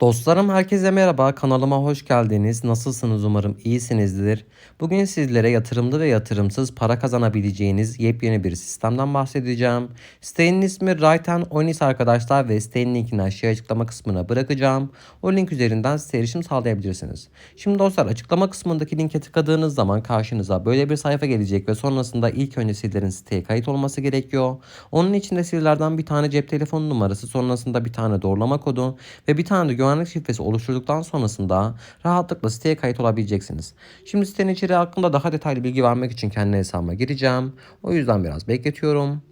Dostlarım herkese merhaba kanalıma hoş geldiniz. Nasılsınız umarım iyisinizdir. Bugün sizlere yatırımlı ve yatırımsız para kazanabileceğiniz yepyeni bir sistemden bahsedeceğim. Sitenin ismi Right and Onis arkadaşlar ve sitenin linkini aşağıya açıklama kısmına bırakacağım. O link üzerinden size erişim sağlayabilirsiniz. Şimdi dostlar açıklama kısmındaki linke tıkladığınız zaman karşınıza böyle bir sayfa gelecek ve sonrasında ilk önce sizlerin siteye kayıt olması gerekiyor. Onun için de sizlerden bir tane cep telefonu numarası sonrasında bir tane doğrulama kodu ve bir tane de güvenlik şifresi oluşturduktan sonrasında rahatlıkla siteye kayıt olabileceksiniz. Şimdi sitenin içeriği hakkında daha detaylı bilgi vermek için kendi hesabıma gireceğim. O yüzden biraz bekletiyorum.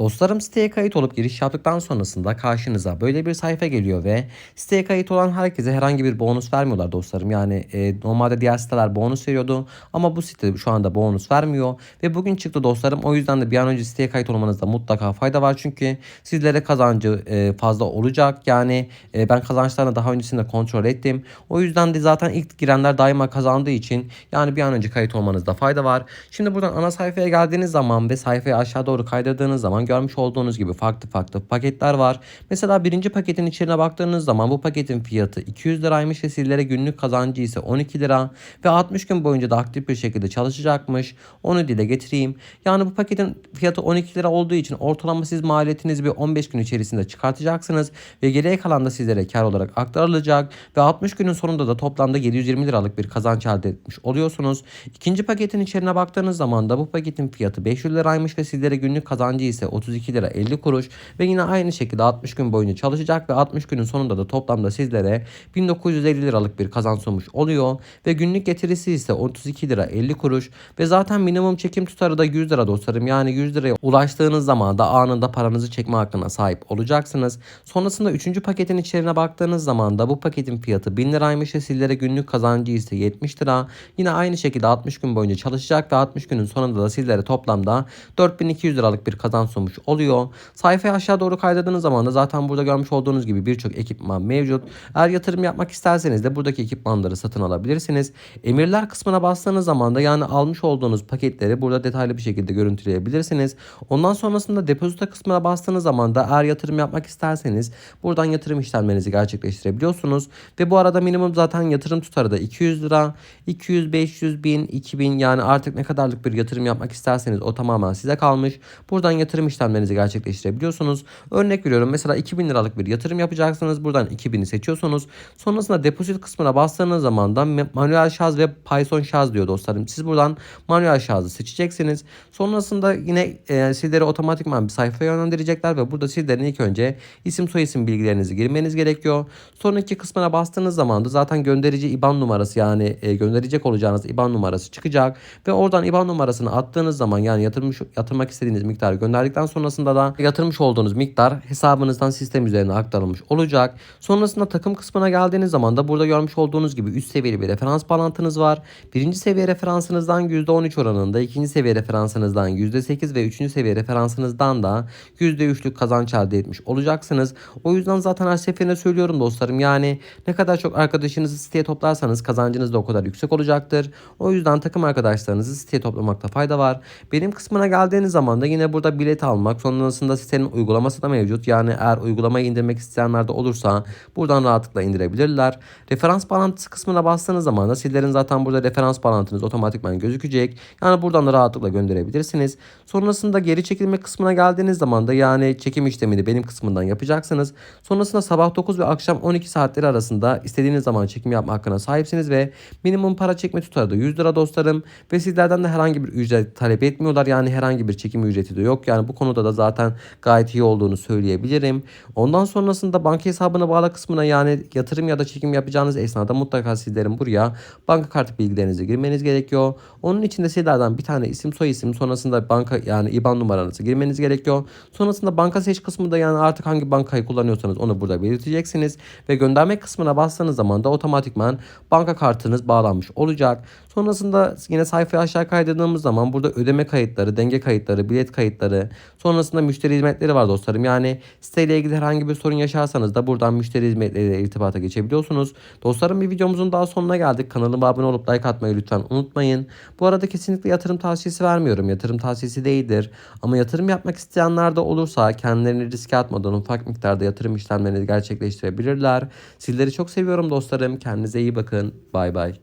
Dostlarım siteye kayıt olup giriş yaptıktan sonrasında karşınıza böyle bir sayfa geliyor ve siteye kayıt olan herkese herhangi bir bonus vermiyorlar dostlarım. Yani e, normalde diğer siteler bonus veriyordu ama bu site şu anda bonus vermiyor ve bugün çıktı dostlarım. O yüzden de bir an önce siteye kayıt olmanızda mutlaka fayda var çünkü sizlere kazancı e, fazla olacak. Yani e, ben kazançlarını daha öncesinde kontrol ettim. O yüzden de zaten ilk girenler daima kazandığı için yani bir an önce kayıt olmanızda fayda var. Şimdi buradan ana sayfaya geldiğiniz zaman ve sayfayı aşağı doğru kaydırdığınız zaman görmüş olduğunuz gibi farklı farklı paketler var. Mesela birinci paketin içine baktığınız zaman bu paketin fiyatı 200 liraymış ve sizlere günlük kazancı ise 12 lira ve 60 gün boyunca da aktif bir şekilde çalışacakmış. Onu dile getireyim. Yani bu paketin fiyatı 12 lira olduğu için ortalama siz maliyetinizi bir 15 gün içerisinde çıkartacaksınız ve geriye kalan da sizlere kar olarak aktarılacak ve 60 günün sonunda da toplamda 720 liralık bir kazanç elde etmiş oluyorsunuz. İkinci paketin içerine baktığınız zaman da bu paketin fiyatı 500 liraymış ve sizlere günlük kazancı ise 32 lira 50 kuruş ve yine aynı şekilde 60 gün boyunca çalışacak ve 60 günün sonunda da toplamda sizlere 1950 liralık bir kazanç sunmuş oluyor ve günlük getirisi ise 32 lira 50 kuruş ve zaten minimum çekim tutarı da 100 lira dostlarım. Yani 100 liraya ulaştığınız zaman da anında paranızı çekme hakkına sahip olacaksınız. Sonrasında 3. paketin içeriğine baktığınız zaman da bu paketin fiyatı 1000 liraymış ve sizlere günlük kazancı ise 70 lira. Yine aynı şekilde 60 gün boyunca çalışacak ve 60 günün sonunda da sizlere toplamda 4200 liralık bir kazanç sunmuş oluyor. Sayfaya aşağı doğru kaydırdığınız zaman da zaten burada görmüş olduğunuz gibi birçok ekipman mevcut. Eğer yatırım yapmak isterseniz de buradaki ekipmanları satın alabilirsiniz. Emirler kısmına bastığınız zaman da yani almış olduğunuz paketleri burada detaylı bir şekilde görüntüleyebilirsiniz. Ondan sonrasında depozito kısmına bastığınız zaman da eğer yatırım yapmak isterseniz buradan yatırım işlemlerinizi gerçekleştirebiliyorsunuz. Ve bu arada minimum zaten yatırım tutarı da 200 lira. 200, 500, 1000, 2000 yani artık ne kadarlık bir yatırım yapmak isterseniz o tamamen size kalmış. Buradan yatırım işlemlerinizi gerçekleştirebiliyorsunuz. Örnek veriyorum mesela 2000 liralık bir yatırım yapacaksınız. Buradan 2000'i seçiyorsunuz. Sonrasında depozit kısmına bastığınız zaman da manuel şarj ve Python şarj diyor dostlarım. Siz buradan manuel şarjı seçeceksiniz. Sonrasında yine e, sizleri otomatikman bir sayfaya yönlendirecekler ve burada sizlerin ilk önce isim soyisim bilgilerinizi girmeniz gerekiyor. Sonraki kısmına bastığınız zaman da zaten gönderici IBAN numarası yani e, gönderecek olacağınız IBAN numarası çıkacak ve oradan IBAN numarasını attığınız zaman yani yatırmış yatırmak istediğiniz miktarı gönderdikten sonrasında da yatırmış olduğunuz miktar hesabınızdan sistem üzerine aktarılmış olacak. Sonrasında takım kısmına geldiğiniz zaman da burada görmüş olduğunuz gibi üst seviyeli bir referans bağlantınız var. Birinci seviye referansınızdan %13 oranında, ikinci seviye referansınızdan %8 ve üçüncü seviye referansınızdan da %3'lük kazanç elde etmiş olacaksınız. O yüzden zaten her seferinde söylüyorum dostlarım yani ne kadar çok arkadaşınızı siteye toplarsanız kazancınız da o kadar yüksek olacaktır. O yüzden takım arkadaşlarınızı siteye toplamakta fayda var. Benim kısmına geldiğiniz zaman da yine burada bilet almak sonrasında sitenin uygulaması da mevcut. Yani eğer uygulamayı indirmek isteyenler de olursa buradan rahatlıkla indirebilirler. Referans bağlantısı kısmına bastığınız zaman da sizlerin zaten burada referans bağlantınız otomatikman gözükecek. Yani buradan da rahatlıkla gönderebilirsiniz. Sonrasında geri çekilme kısmına geldiğiniz zaman da yani çekim işlemini benim kısmından yapacaksınız. Sonrasında sabah 9 ve akşam 12 saatleri arasında istediğiniz zaman çekim yapma hakkına sahipsiniz ve minimum para çekme tutarı da 100 lira dostlarım ve sizlerden de herhangi bir ücret talep etmiyorlar. Yani herhangi bir çekim ücreti de yok. Yani bu konuda da zaten gayet iyi olduğunu söyleyebilirim. Ondan sonrasında banka hesabına bağlı kısmına yani yatırım ya da çekim yapacağınız esnada mutlaka sizlerin buraya banka kartı bilgilerinizi girmeniz gerekiyor. Onun için de sizlerden bir tane isim soy isim sonrasında banka yani IBAN numaranızı girmeniz gerekiyor. Sonrasında banka seç kısmında yani artık hangi bankayı kullanıyorsanız onu burada belirteceksiniz ve gönderme kısmına bastığınız zaman da otomatikman banka kartınız bağlanmış olacak. Sonrasında yine sayfayı aşağı kaydırdığımız zaman burada ödeme kayıtları, denge kayıtları, bilet kayıtları, Sonrasında müşteri hizmetleri var dostlarım. Yani siteyle ilgili herhangi bir sorun yaşarsanız da buradan müşteri hizmetleriyle irtibata geçebiliyorsunuz. Dostlarım bir videomuzun daha sonuna geldik. Kanalıma abone olup like atmayı lütfen unutmayın. Bu arada kesinlikle yatırım tavsiyesi vermiyorum. Yatırım tavsiyesi değildir. Ama yatırım yapmak isteyenler de olursa kendilerini riske atmadan ufak miktarda yatırım işlemlerini gerçekleştirebilirler. Sizleri çok seviyorum dostlarım. Kendinize iyi bakın. Bay bay.